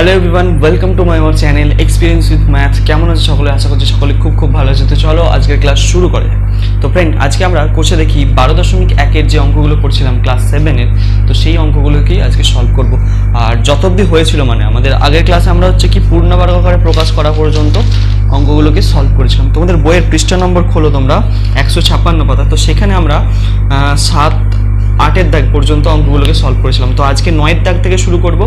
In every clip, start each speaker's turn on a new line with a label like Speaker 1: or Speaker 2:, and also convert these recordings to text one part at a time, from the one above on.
Speaker 1: Hello everyone welcome to my our channel experience with math কেমন আছে সকলে? আশা করছি সকলে খুব খুব ভালো আছে। তো চলো, আজকের ক্লাস শুরু করে তো ফ্রেন্ড আজকে আমরা কোষে দেখি বারো দশমিক একের যে অঙ্কগুলো করছিলাম ক্লাস সেভেনের তো সেই অঙ্কগুলোকেই আজকে সলভ করব। আর যত অবধি হয়েছিল মানে আমাদের আগের ক্লাসে আমরা হচ্ছে কি পূর্ণবর্গ আকারে প্রকাশ করা পর্যন্ত অঙ্কগুলোকে সলভ করেছিলাম। তোমাদের বইয়ের পৃষ্ঠা নম্বর খোলো তোমরা, একশো ছাপ্পান্ন পাতা। তো সেখানে আমরা সাত আটের দাগ পর্যন্ত অঙ্কগুলোকে সলভ করেছিলাম। তো আজকে নয়ের দাগ থেকে শুরু করব,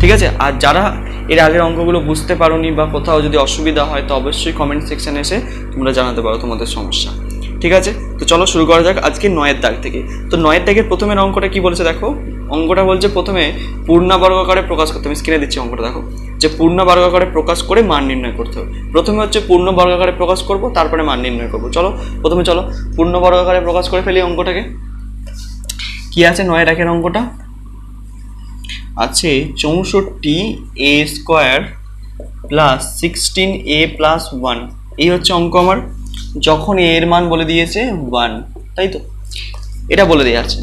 Speaker 1: ঠিক আছে? আর যারা এর আগের অঙ্কগুলো বুঝতে পারোনি বা কোথাও যদি অসুবিধা হয়, তো অবশ্যই কমেন্ট সেকশনে এসে তোমরা জানাতে পারো তোমাদের সমস্যা। ঠিক আছে? তো চলো শুরু করা যাক আজকে নয়ের দাগ থেকে। তো নয়ের দাগের প্রথমের অঙ্কটা কি বলেছে দেখো? অঙ্কটা বলছে প্রথমে পূর্ণবর্গ আকারে প্রকাশ করতে আমি স্ক্রিনে দিচ্ছি অঙ্কটা, দেখো। যে পূর্ণবর্গ আকারে প্রকাশ করে মান নির্ণয় করতে হবে। প্রথমে হচ্ছে পূর্ণ বর্গ আকারে প্রকাশ করব, তারপরে মান নির্ণয় করব। চলো, প্রথমে চলো, পূর্ণ বর্গ আকারে প্রকাশ করে ফেলি অঙ্কটাকে। কি আছে নয় রাখের অঙ্কটা? আছে চৌষট্টি a square plus sixteen a plus one. এই হচ্ছে অঙ্ক আমার। যখন এর মান বলে দিয়েছে, ওয়ান। তাই তো? এটা বলে দেওয়া আছে।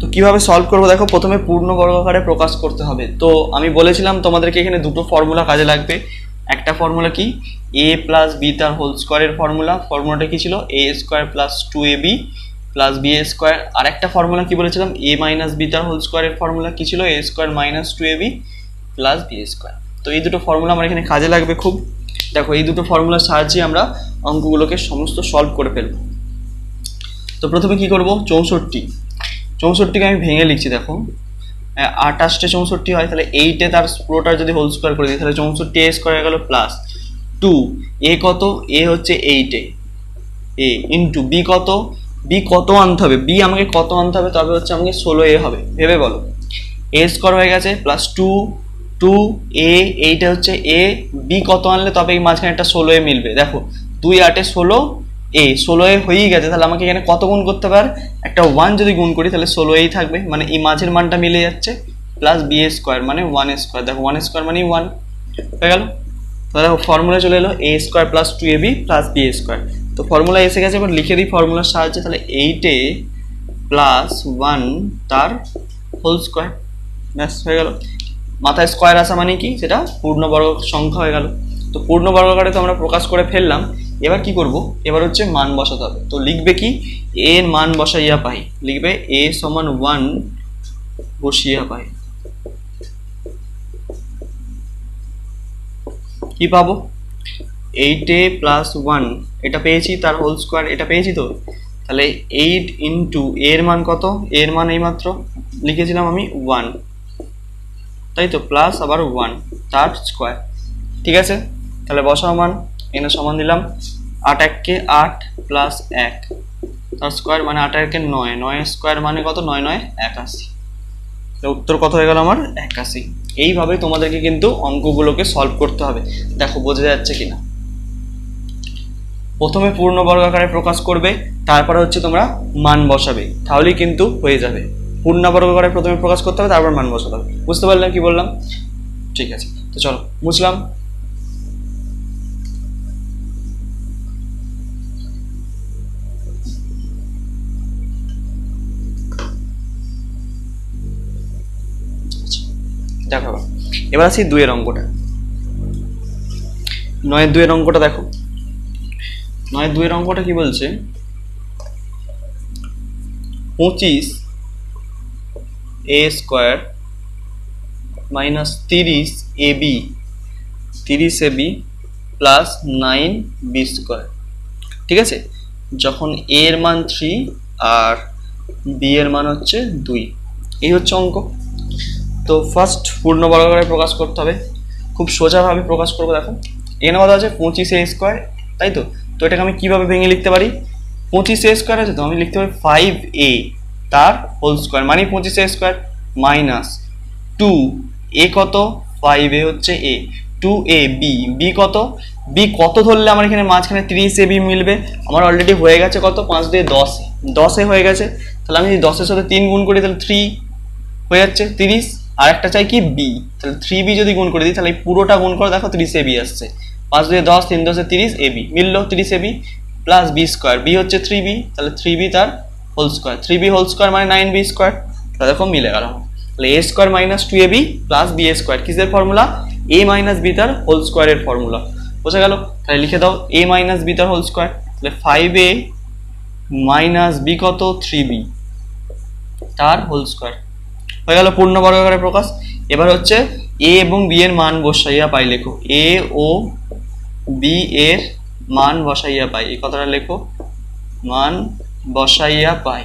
Speaker 1: তো কীভাবে সলভ করব? দেখো, প্রথমে পূর্ণ বর্গাকারে প্রকাশ করতে হবে। তো আমি বলেছিলাম তোমাদেরকে এখানে দুটো ফর্মুলা কাজে লাগবে। একটা ফর্মুলা কি? এ প্লাস বি তার হোল স্কোয়ারের ফর্মুলা ফর্মুলাটা কি ছিল? A square plus two a b plus b a square আর একটা ফর্মুলা কি বলেছিলাম? এ মাইনাস বি তার হোল স্কোয়ারের ফর্মুলা কি ছিল? A square minus two a b plus b a square তো এই দুটো ফর্মুলা আমার এখানে কাজে লাগবে খুব। দেখো এই দুটো ফর্মুলার সাহায্যে আমরা অঙ্কগুলোকে সমস্ত সলভ করে ফেলব। তো প্রথমে কি করব? চৌষট্টি। চৌষট্টিকে আমি ভেঙে লিখছি দেখো। আহ, আটাশটে চৌষট্টি হয় তাহলে এইটে তার পুরোটার যদি হোল স্কোয়ার করে দিই তাহলে চৌষট্টি এ স্কোয়ার গেল প্লাস টু এ কত? এ হচ্ছে eight a a. Into b কত? বি কত আনতে হবে? বি আমাকে কত আনতে হবে? তবে হচ্ছে আমাকে ষোলো এ হবে। ভেবে বলো। এ স্কোয়ার হয়ে গেছে প্লাস টু টু এ এইটা হচ্ছে এ বি কত আনলে তবে এই মাঝখানে একটা ষোলো এ মিলবে। দেখো, দুই আটে ষোলো এ ষোলো এ হয়েই গেছে। তাহলে আমাকে এখানে কত গুণ করতে পার একটা ওয়ান যদি গুণ করি, তাহলে ষোলো এই থাকবে। মানে এই মাঝের মানটা মিলে যাচ্ছে প্লাস বি এ স্কোয়ার মানে ওয়ান স্কোয়ার দেখো ওয়ান স্কোয়ার মানে ওয়ান হয়ে গেল? তাহলে ফর্মুলা চলে এলো। A square plus two a b plus b a square তো ফর্মুলা এসে গেছে, এবার লিখে দিই ফর্মুলার সাহায্যে, তাহলে এইটে প্লাস ওয়ান তার হোল স্কোয়ার ব্যাস, হয়ে গেল। মাথায় স্কোয়ার আসা মানে কি? সেটা পূর্ণবর্গ সংখ্যা হয়ে গেল। তো পূর্ণবর্গাকারে তো আমরা প্রকাশ করে ফেললাম। এবার কি করব? এবার হচ্ছে মান বসাতে হবে। তো লিখবে কি? এর মান বসাইয়া পাই। লিখবে এ সমান ওয়ান বসিয়া পাই। কি পাবো? এইট প্লাস ওয়ান এটা পেয়েছি তার হোল স্কোয়ার এটা পেয়েছি তো? তাহলে এইট ইন্টু এর মান কত? এর মান এইমাত্র লিখেছিলাম আমি ওয়ান তাই তো? প্লাস আবার ওয়ান তার স্কোয়ার ঠিক আছে? তাহলে বসাও মান। এনে সমান দিলাম আট এককে আট প্লাস এক। তার স্কোয়ার মানে আট একে নয়। নয় স্কোয়ার মানে কত? নয় নয়, একাশি। উত্তর কত হয়ে গেল আমার? একাশি। এইভাবে তোমাদেরকে কিন্তু অঙ্কগুলোকে সলভ করতে হবে। দেখো, বোঝা যাচ্ছে কিনা? প্রথমে পূর্ণ বর্গাকারে প্রকাশ করবে তারপরে হচ্ছে তোমরা মান বসাবে। তাহলেই কিন্তু হয়ে যাবে। পূর্ণ বর্গাকারে প্রথমে প্রকাশ করতে হবে তারপর মান বসাতে হবে। বুঝতে পারলাম কি বললাম? ঠিক আছে। তো চলো বুঝলাম? আচ্ছা, দেখো এবার। আসি দুইয়ের অঙ্কটা। নয়ের দুইয়ের অঙ্কটা দেখো। নয় দুইয়ের অঙ্কটা কি বলছে? পঁচিশ এ স্কোয়ার মাইনাস তিরিশ এ বি তিরিশ a b plus nine b square ঠিক আছে? যখন এ এর মান থ্রি আর বি এর মান হচ্ছে দুই। এই হচ্ছে অঙ্ক। তো ফার্স্ট পূর্ণ বর্গাকারে প্রকাশ করতে হবে। খুব সোজাভাবে প্রকাশ করব, দেখো। এখানে কথা আছে পঁচিশ এ স্কোয়ার তাই তো? তো এটাকে আমি কীভাবে ভেঙে লিখতে পারি? পঁচিশ স্কোয়ার আছে তো, আমি লিখতে পারি ফাইভ এ তার হোল স্কোয়ার মানে পঁচিশ স্কোয়ার মাইনাস টু এ কত? ফাইভ এ হচ্ছে a two a b b কত? বি কত ধরলে আমার এখানে মাঝখানে তিরিশ এ বি মিলবে? আমার অলরেডি হয়ে গেছে কত? পাঁচ দিয়ে দশ। দশে হয়ে গেছে। তাহলে আমি যদি দশের সাথে তিন গুণ করি, তাহলে থ্রি হয়ে যাচ্ছে তিরিশ। আর একটা চাই কি? বি তাহলে থ্রি বি যদি গুণ করে দিই, তাহলে পুরোটা গুণ করে দেখো তিরিশ এ বি আসছে। পাঁচ দুই দশ, তিন দশে তিরিশ, এ বি। মিললো তিরিশ a b plus b square b হচ্ছে থ্রি বি তাহলে থ্রি বি তার whole square three b whole square মানে নাইন বি স্কোয়ার তাহলে দেখো মিলে গেল। তাহলে a square minus two a b plus b a square কিসের ফর্মুলা এ মাইনাস বি তার হোল স্কোয়ারের ফর্মুলা বোঝা গেল? তাহলে লিখে দাও এ মাইনাস বি তার হোল স্কোয়ার তাহলে ফাইভ এ মাইনাস বি কত? থ্রি বি তার হোল স্কোয়ার হয়ে গেল পূর্ণ বর্গাকারে প্রকাশ। এবার হচ্ছে এ এবং বি এর মান বসাইয়া পাই লেখো। এ ও বি এর মান বসাইয়া পাই। এই কথাটা লেখো। মান বসাইয়া পাই।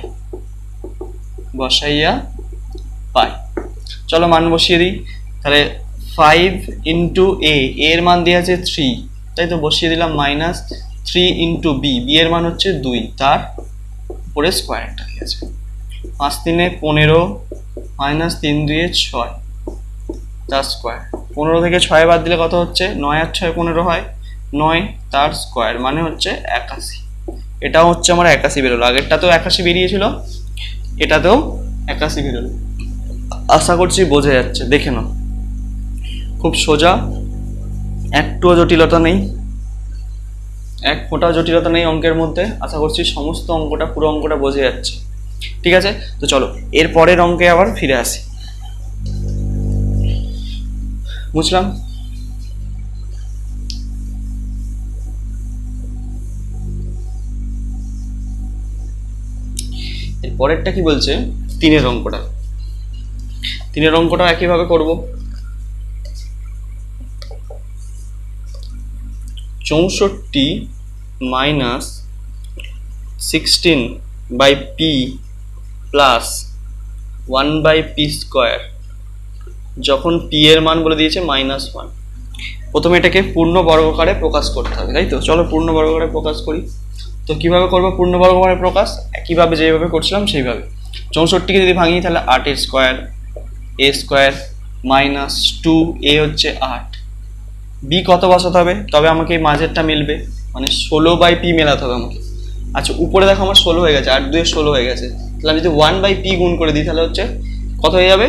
Speaker 1: বসাইয়া পাই। চলো মান বসিয়ে দিই। তাহলে ফাইভ ইন্টু এ এর মান দিয়ে আছে থ্রি তাই তো বসিয়ে দিলাম minus three into b b এর মান হচ্ছে দুই। তার উপরে স্কোয়ারটা ঠিক পাঁচ তিনে পনেরো মাইনাস তিন দুয়ে ছয়। তার স্কোয়ার পনেরো থেকে ছয় বাদ দিলে কত হচ্ছে? নয় আর ছয় পনেরো হয়। নয় তার স্কোয়ার মানে হচ্ছে একাশি। এটাও হচ্ছে আমার একাশি বেরোলো। আগেরটাতেও একাশি বেরিয়েছিল, এটাতেও একাশি বেরোলো। আশা করছি বোঝা যাচ্ছে, দেখে নাও। খুব সোজা, একটুও জটিলতা নেই। এক ফোঁটাও জটিলতা নেই অঙ্কের মধ্যে। আশা করছি সমস্ত অঙ্কটা, পুরো অঙ্কটা বোঝা যাচ্ছে। ঠিক আছে? তো চলো, এর পরের অঙ্কে আবার ফিরে আসি। বুঝলাম? পরেরটা কি বলছে? তিনের অঙ্কটা। তিনের অঙ্কটা একইভাবে করব। চৌষট্টি minus sixteen by p plus one by p square, যখন পি এর মান বলে দিয়েছে, মাইনাস ওয়ান। প্রথমে এটাকে পূর্ণ বর্গকারে প্রকাশ করতে হবে, তাই তো? চলো পূর্ণ বর্গকারে প্রকাশ করি। তো কীভাবে করব? পূর্ণ বর্গকারে প্রকাশ একইভাবে যেভাবে করছিলাম, সেইভাবে। চৌষট্টিকে যদি ভাঙি, তাহলে আটের square, a square minus two, a হচ্ছে আট। বি কত বসাতে হবে? তবে আমাকে এই মাঝেরটা মিলবে। মানে ষোলো বাই পি মেলাতে হবে আমাকে। আচ্ছা উপরে দেখো আমার ষোলো হয়ে গেছে, আট দুয়ে ষোলো হয়ে গেছে। তাহলে আমি যদি ওয়ান বাই পি গুণ করে দিই, তাহলে হচ্ছে কত হয়ে যাবে?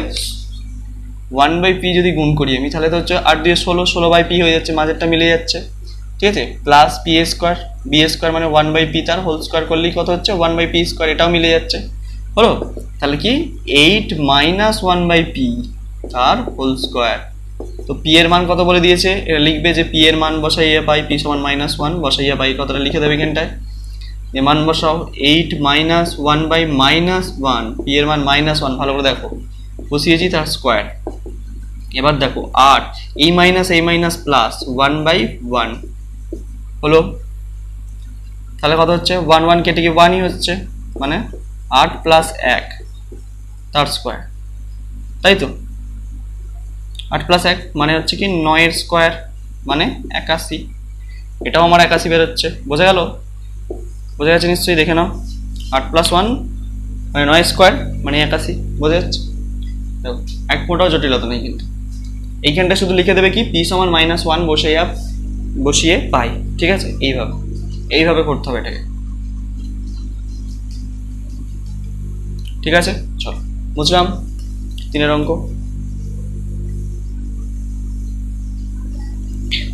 Speaker 1: ওয়ান বাই পি যদি গুণ করি আমি, তাহলে তো হচ্ছে আট দুয়ে ষোলো ষোলো বাই পি হয়ে যাচ্ছে, মাঝেরটা মিলে যাচ্ছে। ঠিক আছে? Plus p square b square মানে ওয়ান বাই পি তার হোল স্কোয়ার করলেই কত হচ্ছে? ওয়ান বাই পি স্কোয়ার এটাও মিলে যাচ্ছে। হলো? তাহলে কি? Eight minus one by p তার হোল স্কোয়ার তো পি এর মান কত বলে দিয়েছে? এটা লিখবে যে পি এর মান বসাইয়া পাই পি সমান মাইনাস ওয়ান বসাইয়া পাই, কতটা লিখে দেবে এখানটায়? এ মান বসাও eight minus one by minus one p এর মান মাইনাস ওয়ান ভালো করে দেখো। বসিয়েছি তার স্কোয়ার এবার দেখো, আট, এই মাইনাস এই minus plus one by one হলো। তাহলে কত হচ্ছে? ওয়ান ওয়ান কেটে গিয়ে ওয়ানই হচ্ছে। মানে আট প্লাস এক, তার স্কোয়ার তাই তো? আট প্লাস এক মানে হচ্ছে কি নয়ের স্কোয়ার মানে একাশি। এটাও আমার একাশি বেরোচ্ছে। বোঝা গেল? বোঝা যাচ্ছে নিশ্চয়ই? দেখে নাও। আট প্লাস ওয়ান মানে নয় স্কোয়ার মানে একাশি। বোঝা যাচ্ছে? এক ফোটাও জটিলতা নেই কিন্তু। এইখানটা শুধু লিখে দেবে কি? পি সমান মাইনাস ওয়ান বসিয়ে বসিয়ে পাই, ঠিক আছে? এইভাবে এইভাবে করতে হবে এটাকে। ঠিক আছে? চলো, বুঝলাম? তিনের অঙ্ক।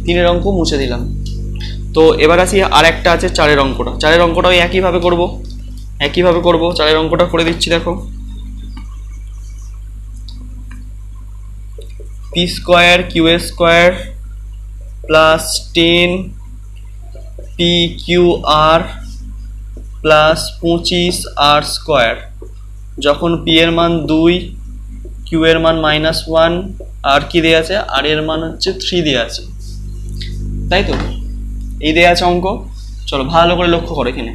Speaker 1: তিনের অঙ্ক মুছে দিলাম। তো এবার আসি আর একটা আছে চারের অঙ্কটা। চারের অঙ্কটাও একইভাবে করব। একইভাবে করব। চারের অঙ্কটা করে দিচ্ছি, দেখো। P square, q square plus ten p q r plus পঁচিশ আর স্কোয়ার। যখন পি এর মান দুই, কিউ এর মান মাইনাস ওয়ান, আর কি দেওয়া আছে? আর এর মান হচ্ছে থ্রি দেওয়া আছে। তাই তো? এই দেওয়া আছে অঙ্ক। চলো ভালো করে লক্ষ্য করো এখানে।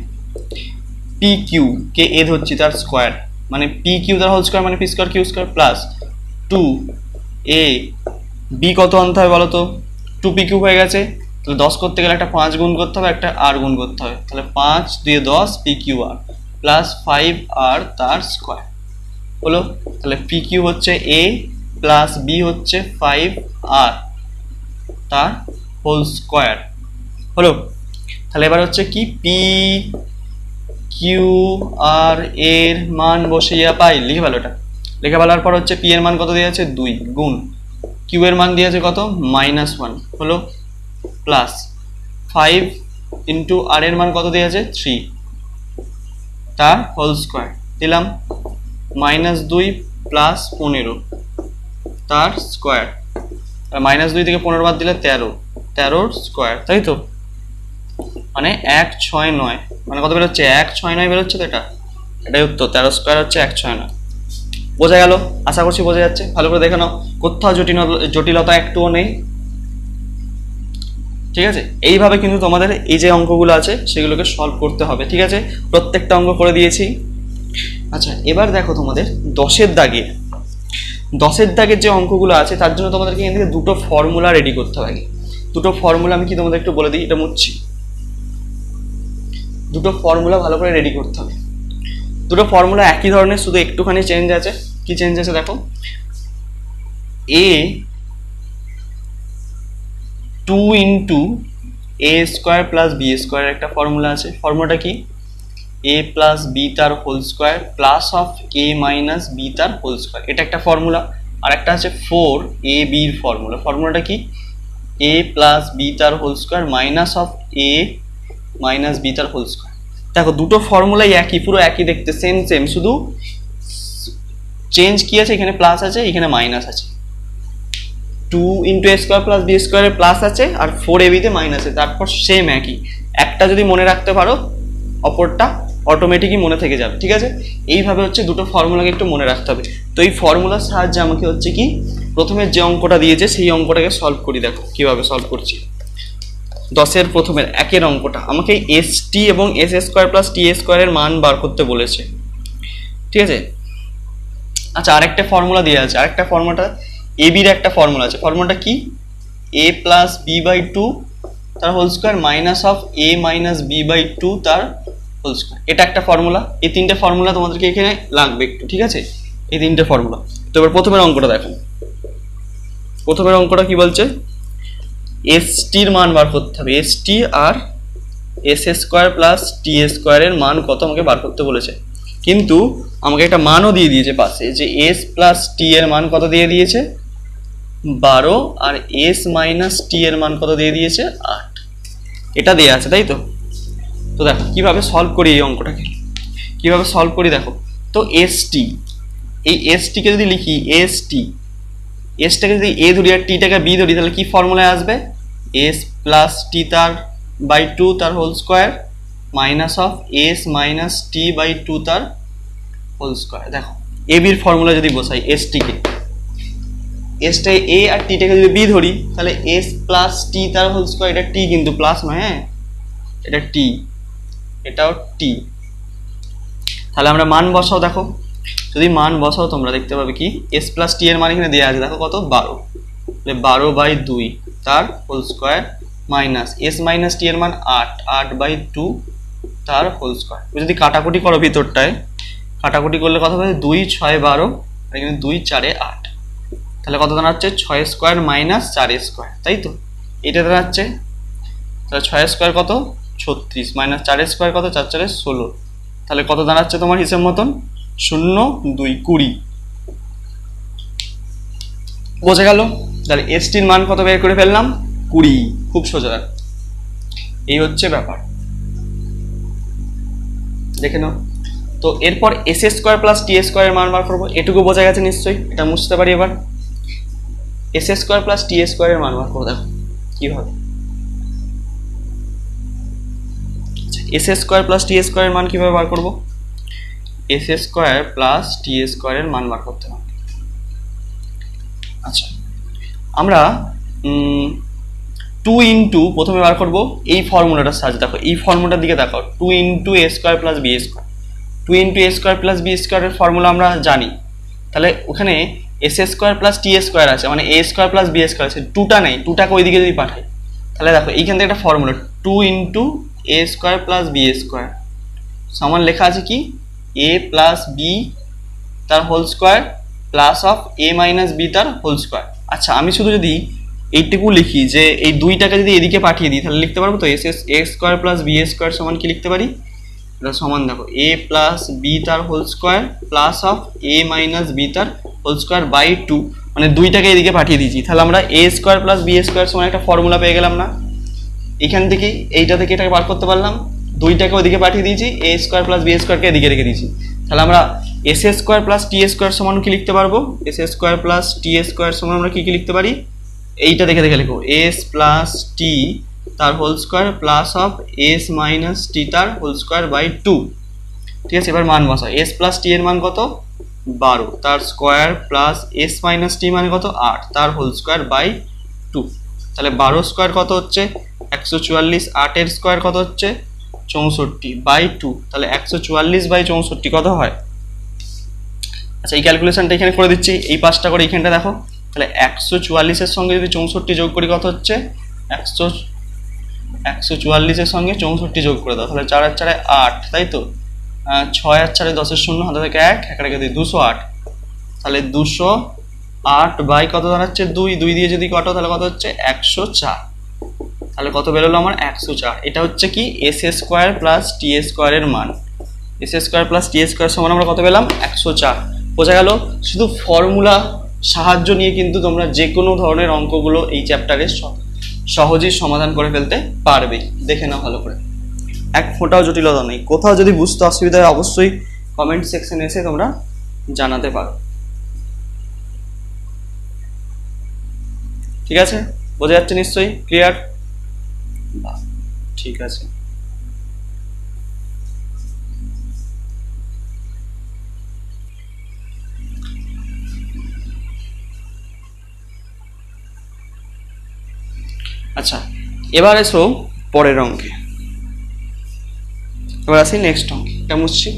Speaker 1: পি কিউ কে এ ধরছি? তার স্কোয়ার। মানে পি কিউ তার হোল স্কোয়ার মানে p square, q square plus two a b কত আনতে হবে বলো তো? টু পি কিউ হয়ে গেছে, তাহলে দশ করতে গেলে একটা পাঁচ গুণ করতে হবে, একটা আর গুণ করতে হবে। তাহলে পাঁচ দিয়ে দশ p q r plus five r তার স্কোয়ার হলো? তাহলে পি কিউ হচ্ছে এ প্লাস বি হচ্ছে ফাইভ আর তার হোল স্কোয়ার হলো? তাহলে এবার হচ্ছে কি? পি কিউ আর এর মান বসিয়া পাই, লিখে ভালো এটা। লিখে ভালোর পর হচ্ছে পি এর মান কত দেওয়া আছে? দুই, গুণ। কিউ এর মান দিয়েছে কত? মাইনাস ওয়ান হলো প্লাস ফাইভ ইন্টু আর এর মান কত দেওয়া আছে থ্রি তার হোল স্কোয়ার দিলাম মাইনাস দুই প্লাস পনেরো। তার স্কোয়ার আর মাইনাস দুই থেকে পনেরো বাদ দিলে তেরো। তেরোর স্কোয়ার তাই তো? মানে এক ছয় নয়। মানে কত বেরোচ্ছে? এক ছয় নয় বেরোচ্ছে তো এটা? এটাই উত্তর। তেরো স্কোয়ার হচ্ছে এক ছয় নয়। বোঝা গেল, আশা করছি বোঝা যাচ্ছে। ভালো করে দেখে নাও, কোথাও জটিল জটিলতা একটুও নেই। ঠিক আছে? এইভাবে কিন্তু তোমাদের এই যে অঙ্কগুলো আছে, সেগুলোকে সলভ করতে হবে, ঠিক আছে? প্রত্যেকটা অঙ্ক করে দিয়েছি। আচ্ছা এবার দেখো তোমাদের দশের দাগে দশের দাগের যে অঙ্কগুলো আছে, তার জন্য তোমাদেরকে এখান থেকে দুটো ফর্মুলা রেডি করতে হবে দুটো ফর্মুলা আমি কি তোমাদের একটু বলে দিই? এটা মুচ্ছি। দুটো ফর্মুলা ভালো করে রেডি করতে হবে। দুটো ফর্মুলা একই ধরনের, শুধু একটুখানি চেঞ্জ আছে। কি চেঞ্জ আছে দেখো? A two into a square plus b square একটা ফর্মুলা আছে। ফর্মুলাটা কি? এ প্লাস বি তার whole square plus of a minus b তার হোল স্কোয়ার এটা একটা ফর্মুলা আর একটা আছে ফোর এ বির ফর্মুলা ফর্মুলাটা কি? এ প্লাস বি তার whole square minus of a minus b তার হোল স্কোয়ার দেখো, দুটো ফর্মুলাই একই, পুরো একই দেখতে সেম সেম শুধু চেঞ্জ কি আছে? এখানে প্লাস আছে, এখানে মাইনাস আছে। Two into a square plus b স্কোয়ারের প্লাস আছে, আর ফোর এবিতে মাইনাস আছে। তারপর সেম একই। একটা যদি মনে রাখতে পারো, অপরটা অটোমেটিকই মনে থেকে যাবে, ঠিক আছে? এইভাবে হচ্ছে দুটো ফর্মুলাকে একটু মনে রাখতে হবে। তো এই ফর্মুলার সাহায্যে আমাকে হচ্ছে কি, প্রথমে যে অঙ্কটা দিয়েছে, সেই অঙ্কটাকে সলভ করি, দেখো, কীভাবে সলভ করছি। দশের প্রথমের একের অঙ্কটা। আমাকে এস টি এবং এস স্কোয়ার প্লাস টি স্কোয়ারের মান বার করতে বলেছে। ঠিক আছে? আচ্ছা আরেকটা ফর্মুলা দেওয়া আছে। আরেকটা ফর্মুলাটা এ বির একটা ফর্মুলা আছে। ফর্মুলাটা কি? A plus b by two তার whole square minus of a minus b by two তার হোল স্কোয়ার এটা একটা ফর্মুলা এই তিনটে ফর্মুলা তোমাদেরকে এখানে লাগবে একটু, ঠিক আছে? এই তিনটে ফর্মুলা তো এবার প্রথমের অঙ্কটা দেখো। প্রথমের অঙ্কটা কি বলছে? এস টির মান বার করতে হবে। এস টি আর এস স্কোয়ার প্লাস টি স্কোয়ারের মান কত আমাকে বার করতে বলেছে? কিন্তু আমাকে একটা মানও দিয়ে দিয়েছে পাশে যে এস প্লাস টি এর মান কত দিয়ে দিয়েছে? বারো আর এস মাইনাস টি এর মান কত দিয়ে দিয়েছে? আট। এটা দেওয়া আছে, তাই তো? তো দেখো, কীভাবে সলভ করি এই অঙ্কটাকে? কীভাবে সলভ করি দেখো, তো এস টি এই এস টিকে যদি লিখি এস টি এসটাকে যদি এ ধরি আর টিটাকে বি ধরি, তাহলে কি ফর্মুলায় আসবে? এস প্লাস টি তার বাই টু তার whole square minus of s minus t by two তার হোল স্কোয়ার দেখো এ বির ফর্মুলা যদি বসাই এস টিকে এসটা এ আর টিটাকে যদি বি ধরি, তাহলে এস প্লাস টি তার হোল স্কোয়ার এটা টি কিন্তু প্লাস নয় হ্যাঁ? এটা টি এটাও টি তাহলে আমরা মান বসাও, দেখো। যদি মান বসাও, তোমরা দেখতে পাবে কি এস প্লাস টি এর মান এখানে দেওয়া আছে, দেখো কত? বারো। তাহলে বারো বাই দুই তার whole square minus s minus t এর মান আট আট বাই টু তার হোল স্কোয়ার তুমি যদি কাটাকুটি করো ভিতরটায়, কাটাকুটি করলে কত হবে? দুই, ছয়, বারো এখানে দুই, চারে আট। তাহলে কত দাঁড়াচ্ছে? ছয় স্কোয়ার মাইনাস চার স্কোয়ার তাই তো? এটা দাঁড়াচ্ছে, তাহলে ছয় স্কোয়ার কত? ছত্রিশ মাইনাস চার স্কোয়ার কত? চার, চারে ষোলো। তাহলে কত দাঁড়াচ্ছে তোমার হিসেব মতন? শূন্য, দুই, কুড়ি। বোঝা গেল? তাহলে এসটির মান কত বের করে ফেললাম? কুড়ি। খুব সোজা। এই হচ্ছে ব্যাপার। দেখে নাও। তো এরপর এস স্কোয়ার প্লাস টি স্কোয়ারের মান বার করব। এটুকু বোঝা গেছে নিশ্চয়ই, এটা মুছতে পারি এবার। এস স্কোয়ার প্লাস টি স্কোয়ারের মান বার করব, দেখো, কীভাবে। এস স্কোয়ার প্লাস টি স্কোয়ারের মান কীভাবে বার করব? এস স্কোয়ার প্লাস টি স্কোয়ারের মান বার করতে হবে। আচ্ছা আমরা টু ইন্টু প্রথমে বার করব, এই ফর্মুলাটার সাহায্যে দেখো, এই ফর্মুলাটার দিকে দেখো two into a square plus b square two into a square plus b স্কোয়ারের ফর্মুলা আমরা জানি। তাহলে ওখানে s a square plus t a square আছে মানে a square plus b square আছে টুটা নেই টুটাকে ওইদিকে যদি পাঠাই। তাহলে দেখো, এইখান থেকে একটা formula two into a square plus b square সমান লেখা আছে কি? এ প্লাস বি তার whole square plus of a minus b তার হোল স্কোয়ার আচ্ছা আমি শুধু যদি এইটুকু লিখি যে এই দুইটাকে যদি এদিকে পাঠিয়ে দিই, তাহলে লিখতে পারব তো? S s a square plus b a square সমান কি লিখতে পারি? এটা সমান দেখো এ প্লাস বি তার whole square plus of a minus b তার হোল স্কোয়ার বাই টু মানে দুইটাকে এদিকে পাঠিয়ে দিয়েছি। তাহলে আমরা a square plus b a square সমান একটা ফর্মুলা পেয়ে গেলাম না। এখান থেকে এইটা থেকে এটাকে বার করতে পারলাম। দুইটাকে ওদিকে পাঠিয়ে দিয়েছি a square plus b a স্কোয়ারকে এদিকে রেখে দিয়েছি। তাহলে আমরা s square plus t a square সমান কি লিখতে পারব? S square plus t a square সমান আমরা কী কী লিখতে পারি? এইটা দেখে দেখে লিখো এস প্লাস টি তার whole square plus of s minus t তার হোল স্কোয়ার বাই টু ঠিক আছে, এবার মান বসা এস প্লাস টি এর মান কত? বারো। তার square plus s minus t মানে কত? আট। তার হোল স্কোয়ার বাই টু তাহলে বারো স্কোয়ার কত হচ্ছে? একশো চুয়াল্লিশ। আটের স্কোয়ার কত হচ্ছে? চৌষট্টি বাই টু তাহলে একশো চুয়াল্লিশ বাই চৌষট্টি কত হয়? আচ্ছা এই ক্যালকুলেশনটা এখানে করে দিচ্ছি। এই পাঁচটা করে এইখানটা দেখো। তাহলে একশো চুয়াল্লিশের সঙ্গে যদি চৌষট্টি যোগ করি কত হচ্ছে? একশো একশো চুয়াল্লিশের সঙ্গে চৌষট্টি যোগ করে দাও, তাহলে চার আর চারে আট, তাই তো? ছয় আর চারে দশের শূন্য, হাতে থেকে এক এক রেখে দিই, দুশো আট। তাহলে দুশো আট বাই কত দাঁড়াচ্ছে? দুই দুই দিয়ে যদি কাটো, তাহলে কত হচ্ছে? একশো চার। তাহলে কত বেরোলো আমার? একশো চার। এটা হচ্ছে কি? S a square plus t a স্কোয়ারের মান। S a square plus t a square সমান আমরা কত পেলাম? একশো চার। বোঝা গেল? শুধু ফর্মুলা সাহায্য নিয়ে কিন্তু তোমরা যে কোনো ধরনের অঙ্কগুলো এই চ্যাপ্টারে সহজেই সমাধান করে ফেলতে পারবে। দেখে নাও ভালো করে। এক ফোঁটাও জটিলতা নেই। কোথাও যদি বুঝতে অসুবিধা হয়, অবশ্যই কমেন্ট সেকশনে এসে তোমরা জানাতে পারো। ঠিক আছে? বোঝা যাচ্ছে নিশ্চয়ই? ক্লিয়ার ঠিক আছে। আচ্ছা এবার এসো পরের অঙ্কে। এবার আসি নেক্সট অঙ্কে। কেমন বুঝছি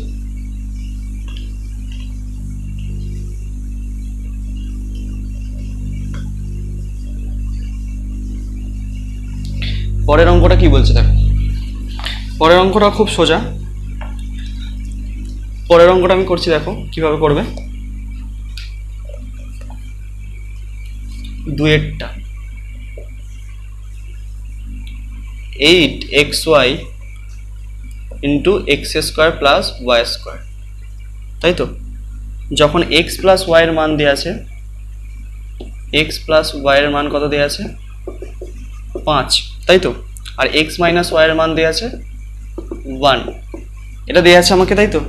Speaker 1: পরের অঙ্কটা কি বলছে দেখো। পরের অঙ্কটা খুব সোজা। পরের অঙ্কটা আমি করছি দেখো, কীভাবে করবে? দুয়েরটা। Eight x y into x square plus y square তাই তো? যখন এক্স প্লাস ওয়াইয়ের মান দেওয়া আছে এক্স প্লাস ওয়াইয়ের মান কত দেওয়া আছে? পাঁচ। তাই তো? আর এক্স মাইনাস ওয়াইয়ের মান দেওয়া আছে ওয়ান এটা দেওয়া আছে আমাকে, তাই তো?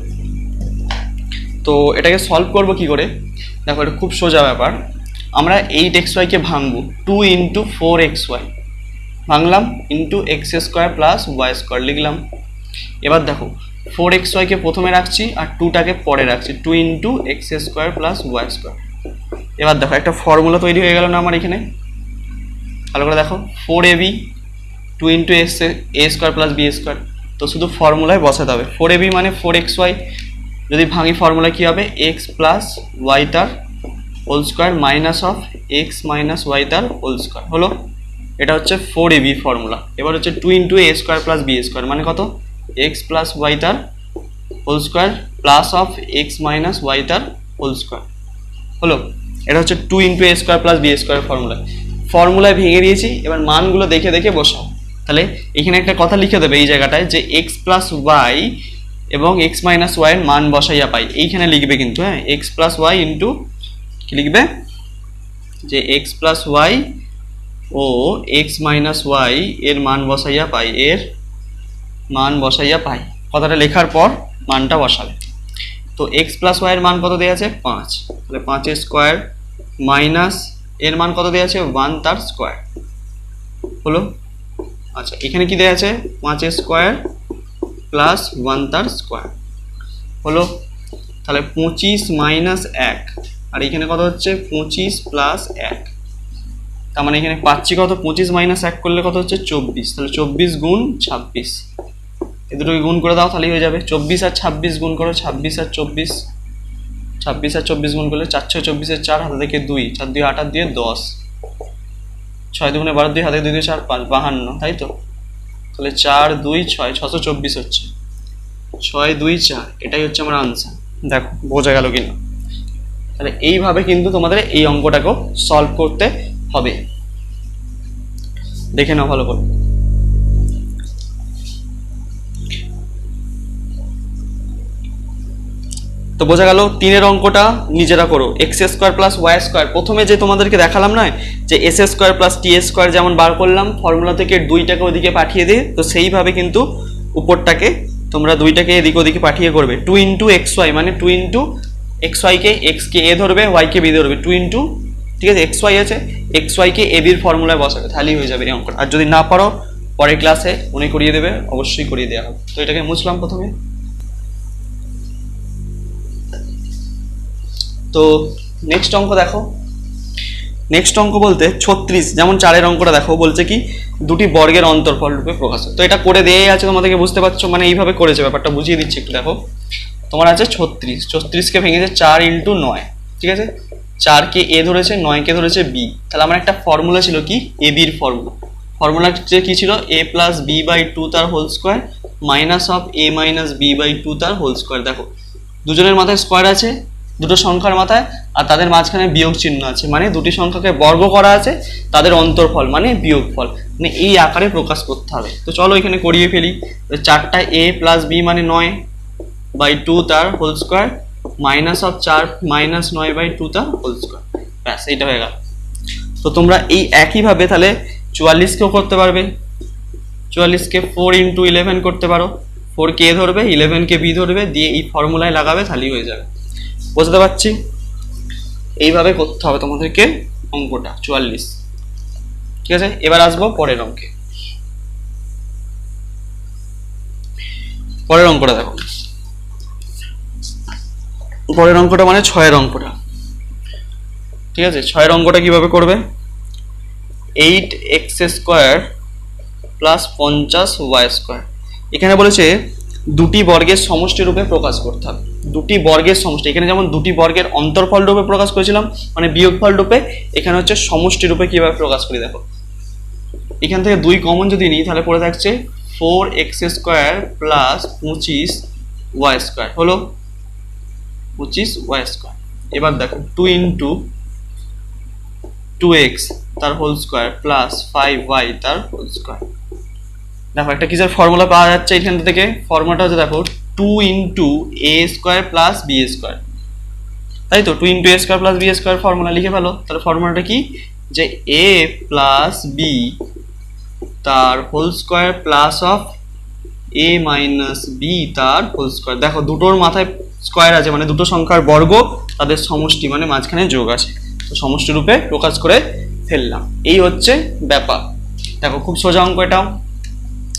Speaker 1: তো এটাকে সলভ করব কি করে? দেখো, এটা খুব সোজা ব্যাপার। আমরা এইট এক্স ওয়াইকে ভাঙবো two into four x y ভাঙলাম into x square plus y square লিখলাম। এবার দেখো ফোর এক্স ওয়াইকে প্রথমে রাখছি আর টুটাকে পরে রাখছি two into x square plus y square এবার দেখো, একটা ফর্মুলা তৈরি হয়ে গেল না আমার এখানে? ভালো করে দেখো four a b two into x a square plus b square তো শুধু ফর্মুলায় বসাতে হবে। ফোর এ বি মানে ফোর এক্স ওয়াই যদি ভাঙি ফর্মুলা কী হবে? এক্স প্লাস ওয়াই তার whole square minus of x minus y তার হোল স্কোয়ার হলো? এটা হচ্ছে ফোর এ বি ফর্মুলা এবার হচ্ছে two into a square plus b square মানে কত? এক্স প্লাস ওয়াই তার whole square plus of x minus y তার হোল স্কোয়ার হলো? এটা হচ্ছে two into a square plus b square formula ফর্মুলায় ভেঙে দিয়েছি, এবার মানগুলো দেখে দেখে বসাও। তাহলে এখানে একটা কথা লিখে দেবে এই জায়গাটায় যে এক্স প্লাস ওয়াই এবং এক্স মাইনাস ওয়াইয়ের মান বসাইয়া পাই। এইখানে লিখবে কিন্তু হ্যাঁ? এক্স প্লাস ওয়াই ইন্টু কি লিখবে? যে এক্স প্লাস ওয়াই ও এক্স মাইনাস ওয়াই এর মান বসাইয়া পাই, এর মান বসাইয়া পাই। কথাটা লেখার পর মানটা বসাবে। তো এক্স প্লাস ওয়াইয়ের মান কত দেওয়া আছে? পাঁচ। তাহলে পাঁচের স্কোয়ার মাইনাস এর মান কত দেওয়া আছে? ওয়ান তার স্কোয়ার হলো? আচ্ছা এখানে কি দেওয়া আছে? পাঁচের স্কোয়ার প্লাস ওয়ান তার স্কোয়ার হলো? তাহলে পঁচিশ মাইনাস এক। আর এখানে কত হচ্ছে? পঁচিশ প্লাস এক। তার মানে এখানে পাচ্ছি কত? পঁচিশ মাইনাস এক করলে কত হচ্ছে? চব্বিশ। তাহলে চব্বিশ গুণ ছাব্বিশ। এ দুটোকে গুণ করে দাও, তাহলেই হয়ে যাবে। চব্বিশ আর ছাব্বিশ গুণ করো, ছাব্বিশ আর চব্বিশ। ছাব্বিশ আর চব্বিশ গুণ করলে চার, ছয় চব্বিশের চার, হাতে থেকে দুই। চার দুই আট আর দিয়ে দশ। ছয় দুগুণে বারো দুই হাতে দুই দুই চার, পাঁচ, বাহান্ন, তাই তো? তাহলে চার, দুই, ছয়, ছশো চব্বিশ হচ্ছে। ছয়, দুই, চার, এটাই হচ্ছে আমার আনসার দেখো, বোঝা গেল কিনা? তাহলে এইভাবে কিন্তু তোমাদের এই অঙ্কটাকেও সলভ করতে হবে। দেখে নাও ভালো করে। তো বোঝা গেল, তিনের অঙ্কটা নিজেরা করো। X square plus y square প্রথমে যে তোমাদেরকে দেখালাম না, যে s square plus t square যেমন বার করলাম ফর্মুলা থেকে দুইটাকে ওদিকে পাঠিয়ে দিয়ে তো সেইভাবে কিন্তু উপরটাকে তোমরা দুইটাকে এদিকে ওদিকে পাঠিয়ে করবে। টু ইন্টু এক্স ওয়াই মানে টু ইন্টু এক্স ওয়াইকে এক্সকে এ ধরবে ওয়াইকে বি ধরবে। টু ইন্টু ঠিক আছে এক্স ওয়াই আছে এক্স ওয়াইকে এ বির ফর্মুলায় বসাবে, তাহলেই হয়ে যাবে এই অঙ্কটা। আর যদি না পারো, পরের ক্লাসে উনি করিয়ে দেবে, অবশ্যই করিয়ে দেওয়া হবে। তো এটাকে মুছলাম প্রথমে। তো নেক্সট অঙ্ক দেখো। নেক্সট অঙ্ক বলতে ছত্রিশ, যেমন চারের অঙ্কটা দেখো বলছে কি, দুটি বর্গের অন্তর্ফল রূপে প্রকাশ তো এটা করে দেয়াই আছে তোমাদেরকে, বুঝতে পারছ? মানে এইভাবে করেছে, ব্যাপারটা বুঝিয়ে দিচ্ছি একটু, দেখো। তোমার আছে ছত্রিশ, ছত্রিশকে ভেঙেছে চার ইন্টু নয়, ঠিক আছে? চারকে এ ধরেছে, নয়কে ধরেছে বি। তাহলে আমার একটা ফর্মুলা ছিল কি? এ বির ফর্মুলা ফর্মুলা যে কি ছিল? A plus b by two তার whole square minus of a minus b by two তার হোল স্কোয়ার দেখো, দুজনের মাথায় স্কোয়ার আছে, দুটো সংখ্যার মাথায়, আর তাদের মাঝখানে বিয়োগ চিহ্ন আছে। মানে দুটি সংখ্যাকে বর্গ করা আছে, তাদের অন্তর্ফল মানে বিয়োগফল। মানে এই আকারে প্রকাশ করতে হবে। তো চলো এখানে করিয়ে ফেলি। চারটা এ প্লাস বি মানে নয় বাই টু তার হোল স্কোয়ার মাইনাস অফ চার মাইনাস নয় বাই টু তার হোল স্কোয়ার ব্যাস, এইটা হয়ে গেল। তো তোমরা এই একইভাবে তাহলে চুয়াল্লিশকেও করতে পারবে। চুয়াল্লিশকে ফোর ইন্টু ইলেভেন করতে পারো। ফোর কে ধরবে ইলেভেনকে বি ধরবে, দিয়ে এই ফর্মুলায় লাগাবে, তাহলেই হয়ে যাবে। বুঝতে পারছি? এইভাবে করতে হবে তোমাদেরকে অঙ্কটা, চুয়াল্লিশ। ঠিক আছে? এবার আসব পরের অঙ্কে। পরের অঙ্কটা দেখো। পরের অঙ্কটা মানে ছয়ের অঙ্কটা। ঠিক আছে? ছয়ের অঙ্কটা কীভাবে করবে? এইট এক্স স্কোয়ার প্লাস পঞ্চাশ ওয়াই স্কোয়ার। এখানে বলেছে দুটি বর্গের সমষ্টি রূপে প্রকাশ করতে হবে। দুটি বর্গের সমষ্টি। এখানে যেমন দুটি বর্গের অন্তর্ফল রূপে প্রকাশ করেছিলাম মানে বিয়োগফল রূপে, এখানে হচ্ছে সমষ্টি রূপে কীভাবে প্রকাশ করি দেখো। এখান থেকে দুই কমন যদি নিই, তাহলে পড়ে থাকছে ফোর এক্স স্কোয়ার প্লাস পঁচিশ ওয়াই স্কোয়ার। হলো পঁচিশ ওয়াই স্কোয়ার এবার দেখো টু ইন্টু টু এক্স তার whole square plus five y তার হোল স্কোয়ার দেখো, একটা কিসের ফর্মুলা পাওয়া যাচ্ছে এখান থেকে? ফর্মুলাটা হচ্ছে দেখো two into a square plus b square তাই তো? Two into a square plus b square formula লিখে ফেলো। তাহলে ফর্মুলাটা কি? যে এ প্লাস বি তার whole square plus of a minus b তার হোল স্কোয়ার দেখো, দুটোর মাথায় স্কোয়ার আছে মানে দুটো সংখ্যার বর্গ, তাদের সমষ্টি মানে মাঝখানে যোগ আছে। তো সমষ্টি রূপে প্রকাশ করে ফেললাম। এই হচ্ছে ব্যাপার। দেখো, খুব সোজা অঙ্ক এটাও।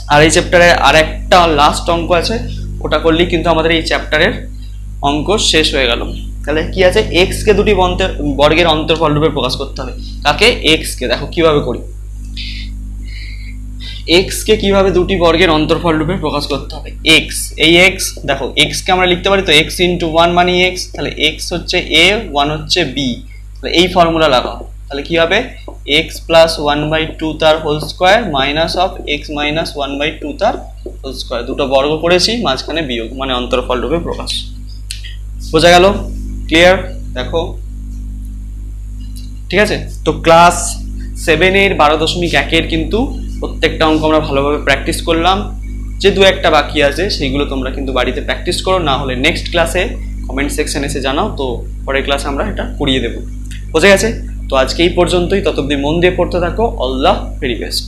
Speaker 1: আর এই চ্যাপ্টারে আর একটা লাস্ট অঙ্ক আছে, ওটা করলেই কিন্তু আমাদের এই চ্যাপ্টারের অঙ্ক শেষ হয়ে গেল। তাহলে কি আছে? এক্সকে দুটি বন্তের, বর্গের অন্তর্ফল রূপে প্রকাশ করতে হবে। তাকে এক্সকে দেখো, কীভাবে করি? এক্স কে কীভাবে দুটি বর্গের অন্তর্ফল রূপে প্রকাশ করতে হবে? এক্স এই এক্স দেখো এক্স কে আমরা লিখতে পারি তো এক্স ইন্টু ওয়ান মানে এক্স তাহলে এক্স হচ্ছে এ ওয়ান হচ্ছে বি তাহলে এই ফর্মুলা লাগাও। তাহলে কি হবে? X plus one by two তার whole square minus of x minus one by two তার হোল স্কোয়ার দুটো বর্গ করেছি, মাঝখানে বিয়োগ মানে অন্তর্ফল রূপে প্রকাশ। বোঝা গেল? ক্লিয়ার দেখো। ঠিক আছে? তো ক্লাস সেভেনের বারো দশমিক একের কিন্তু প্রত্যেকটা অঙ্ক আমরা ভালোভাবে প্র্যাকটিস করলাম। যে দু একটা বাকি আছে, সেইগুলো তোমরা কিন্তু বাড়িতে প্র্যাকটিস করো। না হলে নেক্সট ক্লাসে কমেন্ট সেকশন এসে জানাও, তো পরের ক্লাসে আমরা এটা করিয়ে দেবো। বোঝা গেছে? তো আজকে এই পর্যন্তই। ততদিন মন দিয়ে পড়তে থাকো। All the very best